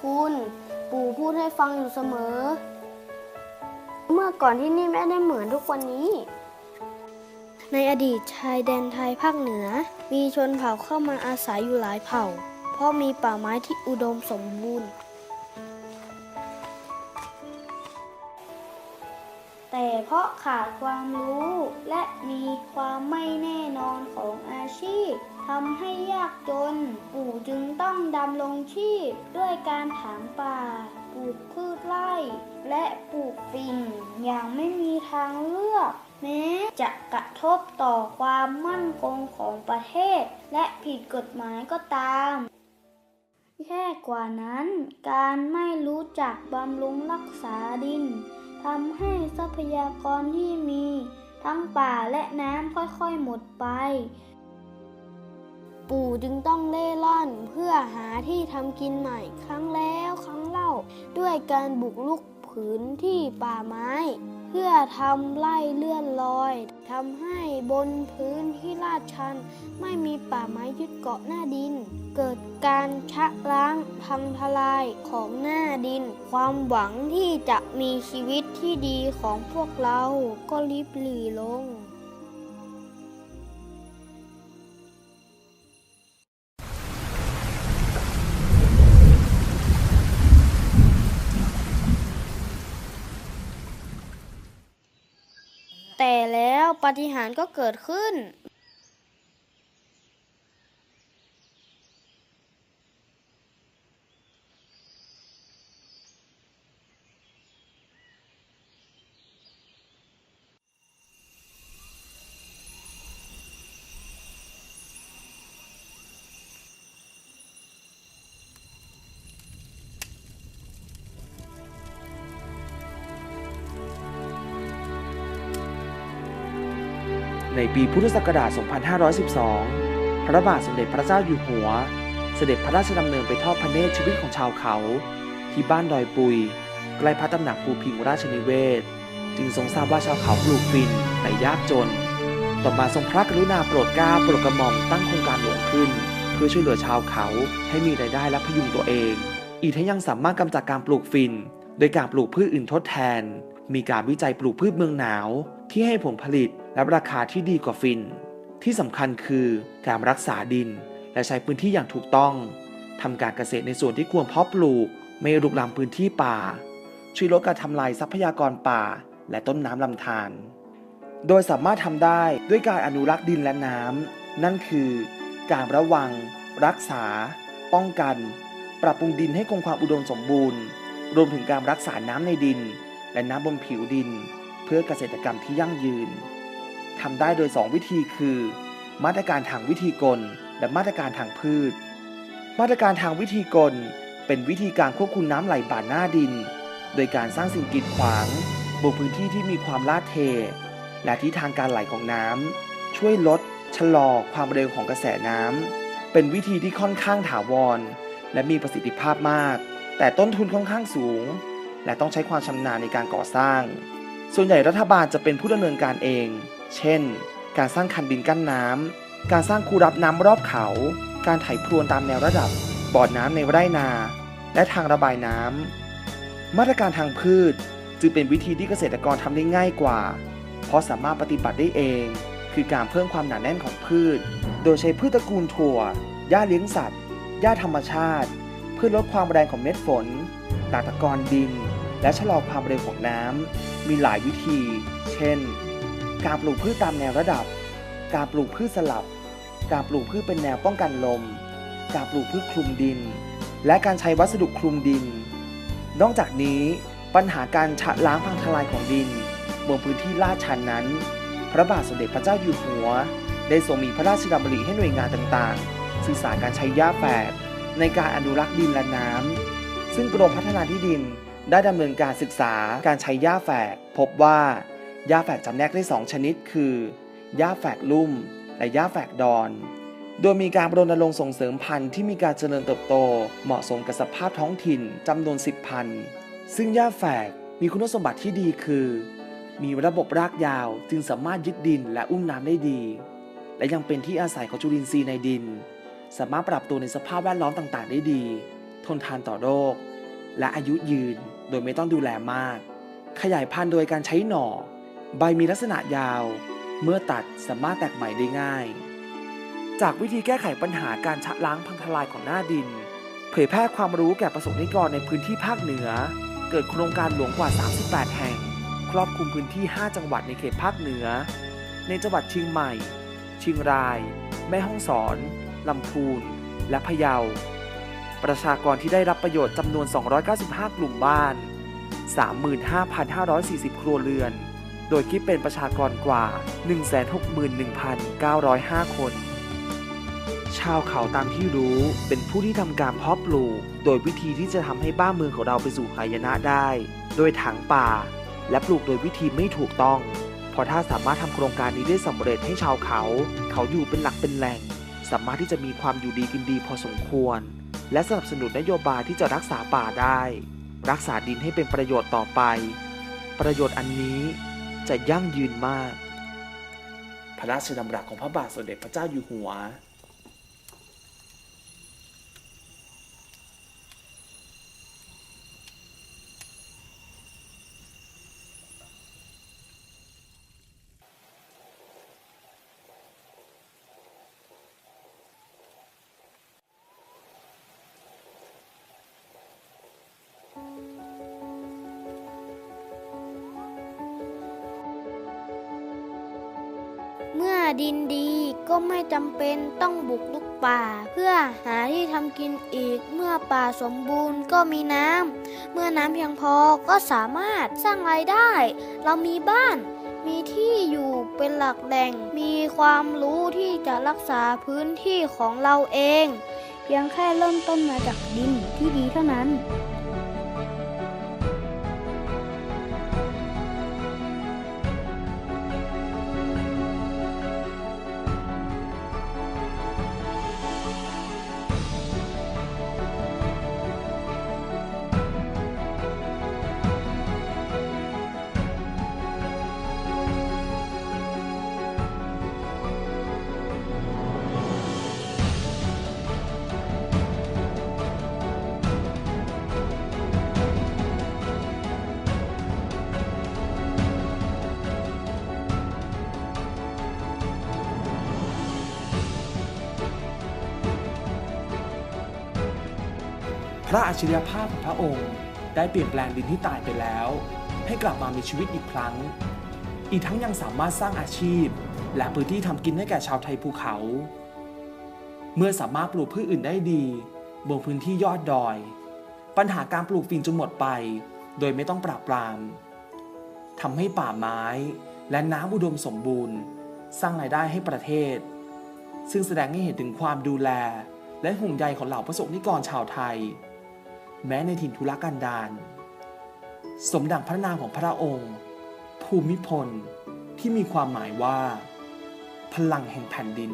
คุณ ปู่พูดให้ฟังอยู่เสมอ เมื่อก่อนที่นี่ไม่ได้เหมือนทุกวันนี้ ในอดีตชายแดนไทยภาคเหนือ มีชนเผ่าเข้ามาอาศัยอยู่หลายเผ่า เพราะมีป่าไม้ที่อุดมสมบูรณ์ แต่เพราะขาดความรู้และมีความไม่แน่นอนของอาชีพ ทำให้ยากจน ปู่จึงต้องดำรงชีพด้วยการถางป่า ปลูกพืชไร่ และปลูกฝิ่นอย่างไม่มีทางเลือก แม้จะกระทบต่อความมั่นคงของประเทศ และผิดกฎหมายก็ตามแย่กว่านั้น การไม่รู้จักบำรุงรักษาดินทำให้ทรัพยากรที่มี ทั้งป่าและน้ำค่อยๆหมดไป ปู่จึงต้องเล่ร่อนเพื่อหาที่ทำกินใหม่ครั้งแล้วครั้งเล่า ด้วยการบุกลุกผืนที่ป่าไม้ เพื่อทำไล่เลื่อนลอยทำให้บนพื้นที่ลาดชัน ไม่มีป่าไม้ยึดเกาะหน้าดิน เกิดการชะล้างพังทลายของหน้าดิน ความหวังที่จะมีชีวิตที่ดีของพวกเราก็ลิบหลีลง ปาฏิหาริย์ก็เกิดขึ้น ในปีพุทธศักราช 2512 พระบาทสมเด็จพระเจ้าอยู่หัว เสด็จพระราชดำเนินไปทอดพระเนตรชีวิตของชาวเขา ที่บ้านดอยปุย ใกล้พระตำหนักภูพิงราชนิเวศ จึงทรงทราบว่าชาวเขาปลูกฟินแต่ยากจน ต่อมาทรงพระกรุณาโปรดเกล้าโปรดกระหม่อมตั้งโครงการหลวงขึ้น เพื่อช่วยเหลือชาวเขาให้มีรายได้และพยุงตัวเอง อีกทั้งยังสามารถกำจัดการปลูกฟิน โดยการปลูกพืชอื่นทดแทน มีการวิจัยปลูกพืชเมืองหนาว ที่ให้ผลผลิต และราคาที่ดีกว่าฟิน ที่สำคัญคือการรักษาดิน และใช้พื้นที่อย่างถูกต้องทำการเกษตรในส่วนที่ควรเพาะปลูก ไม่รุกรานพื้นที่ป่า ช่วยลดการทำลายทรัพยากรป่า และต้นน้ำลำธารโดยสามารถทำได้ด้วยการอนุรักษ์ดินและน้ำนั่นคือ การระวัง รักษา ป้องกัน ปรับปรุงดินให้คงความอุดมสมบูรณ์ รวมถึงการรักษาน้ำในดิน และน้ำบนผิวดิน เพื่อเกษตรกรรมที่ยั่งยืน ทำได้โดย 2 วิธีคือ มาตรการทางวิธีกล และมาตรการทางพืช มาตรการทางวิธีกล เป็นวิธีการควบคุมน้ำไหลผ่านหน้าดิน โดยการสร้างสิ่งกีดขวางบนพื้นที่ที่มีความลาดเท และทิศทางการไหลของน้ำช่วยลด ชะลอความเร็วของกระแสน้ำเป็นวิธีที่ค่อนข้างถาวร และมีประสิทธิภาพมาก แต่ต้นทุนค่อนข้างสูง และต้องใช้ความชำนาญในการก่อสร้าง ส่วนใหญ่รัฐบาลจะเป็นผู้ดำเนินการเอง เช่น การสร้างคันดินกั้นน้ำ การสร้างคูรับน้ำรอบเขา การไถพรวนตามแนวระดับ บ่อน้ำในไร่นา และทางระบายน้ำ มาตรการทางพืชจึงเป็นวิธีที่เกษตรกรทำได้ง่ายกว่า เพราะสามารถปฏิบัติได้เอง คือการเพิ่มความหนาแน่นของพืช โดยใช้พืชตระกูลถั่ว หญ้าเลี้ยงสัตว์ หญ้าธรรมชาติ เพื่อลดความแรงของเม็ดฝนตากตะกอนดิน และชะลอความเร็วของน้ำ มีหลายวิธี เช่น การปลูกพืชตามแนวระดับ การปลูกพืชสลับ การปลูกพืชเป็นแนวป้องกันลม การปลูกพืชคลุมดิน และการใช้วัสดุคลุมดิน นอกจากนี้ปัญหาการชะล้างพังทลายของดินบนพื้นที่ลาดชันนั้น พระบาทสมเด็จพระเจ้าอยู่หัว ได้ทรงมีพระราชดำริให้หน่วยงานต่างๆ ศึกษาการใช้หญ้าแฝกในการอนุรักษ์ดินและน้ำซึ่งกรมพัฒนาที่ดินได้ดำเนินการศึกษาการใช้หญ้าแฝกพบว่า หญ้าแฝกจำแนกได้ 2 ชนิด คือหญ้าแฝกลุ่ม และหญ้าแฝกดอน โดยมีการรณรงค์ส่งเสริมพันธุ์ที่มีการเจริญเติบโต เหมาะสมกับสภาพท้องถิ่นจำนวน 10 พันธุ์ ซึ่งหญ้าแฝกมีคุณสมบัติที่ดีคือ มีระบบรากยาวจึงสามารถยึดดินและอุ้มน้ำได้ดี และยังเป็นที่อาศัยของจุลินทรีย์ในดิน สามารถปรับตัวในสภาพแวดล้อมต่างๆ ได้ดี ทนทานต่อโรค และอายุยืนโดยไม่ต้องดูแลมาก ขยายพันธุ์โดยการใช้หน่อ ใบมีลักษณะยาว เมื่อตัดสามารถแตกใหม่ได้ง่าย จากวิธีแก้ไขปัญหาการชะล้างพังทลายของหน้าดิน เผยแพร่ความรู้แก่ประสบนิกรในพื้นที่ภาคเหนือ เกิดโครงการหลวงกว่า 38 แห่ง ครอบคลุมพื้นที่ 5 จังหวัดในเขตภาคเหนือ ในจังหวัดเชียงใหม่ เชียงราย แม่ฮ่องสอน ลำพูน และพะเยา ประชากรที่ได้รับประโยชน์จำนวน 295 กลุ่มบ้าน 35,540 ครัวเรือน โดยคิดเป็นประชากรกว่า 161,905 คน ชาวเขาตามที่รู้เป็นผู้ที่ทำการเพาะปลูก โดยวิธีที่จะทำให้บ้านเมืองของเราไปสู่หายนะได้ โดยถางป่า และปลูกโดยวิธีไม่ถูกต้อง เพราะถ้าสามารถทำโครงการนี้ได้สำเร็จให้ชาวเขา เขาอยู่เป็นหลักเป็นแหล่ง สามารถที่จะมีความอยู่ดีกินดีพอสมควร และสนับสนุนนโยบายที่จะรักษาป่าได้ รักษาดินให้เป็นประโยชน์ต่อไปประโยชน์อันนี้ จะยั่งยืนมาก พระราชดำรัสของพระบาทสมเด็จพระเจ้าอยู่หัว ดินดีก็ไม่จำเป็นต้องบุกลุกป่า เพื่อหาที่ทำกินอีกเมื่อป่าสมบูรณ์ก็มีน้ำเมื่อน้ำเพียงพอก็สามารถสร้างรายได้ เรามีบ้าน มีที่อยู่เป็นหลักแหล่ง มีความรู้ที่จะรักษาพื้นที่ของเราเอง เพียงแค่เริ่มต้นมาจากดินที่ดีเท่านั้น ระอัจฉริยภาพของพระองค์ได้เปลี่ยนแปลงดินที่ตายไปแล้ว ให้กลับมามีชีวิตอีกครั้ง อีกทั้งยังสามารถสร้างอาชีพ และพื้นที่ทำกินให้แก่ชาวไทยภูเขา เมื่อสามารถปลูกพืชอื่นได้ดีบนพื้นที่ยอดดอย ปัญหาการปลูกฝิ่นจึงหมดไป โดยไม่ต้องปราบปรามทำให้ป่าไม้และน้ำอุดมสมบูรณ์ สร้างรายได้ให้ประเทศ ซึ่งแสดงให้เห็นถึงความดูแลและห่วงใยของเหล่าประสบนิกรชาวไทย แม้ในถิ่นทุรกันดารสมดังพระนามของพระองค์ ภูมิพลที่มีความหมายว่า พลังแห่งแผ่นดิน